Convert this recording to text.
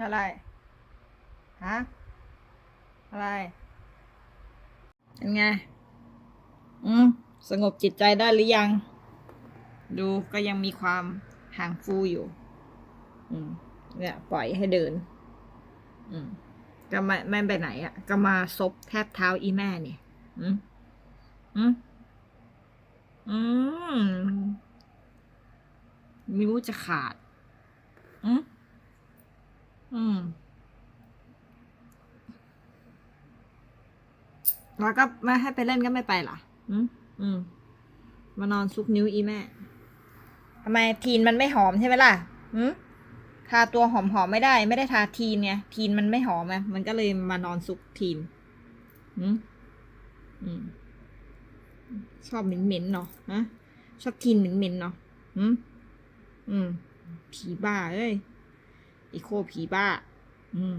อะไร ฮะ อะไร เป็นไง อืม สงบจิตใจได้หรือยัง ดูก็ยังมีความห่างฟูอยู่ อืม เนี่ย ปล่อยให้เดิน อืม ก็ไม่ไม่ไปไหนอะ่ะ ก็มาซบแทบเท้าอีแม่เนี่ย อืม อืม อืม ไม่รู้จะขาด อืม อืม แล้วก็ไม่ให้ไปเล่นก็ไม่ไปเหรออืมอืมมานอนซุกนิ้วอีแม่ทำไมทีนมันไม่หอมใช่ไหมล่ะอืมทาตัวหอมๆไม่ได้ ไม่ได้ทาทีนไงทีนมันไม่หอมไงมันก็เลยมานอนซุกทีนอืมอืมชอบเหม็นๆเนาะฮะชอบทีนเหม็นๆเนาะอืมอืมผีบ้าเอ้ยอีโคผีบ้า อืม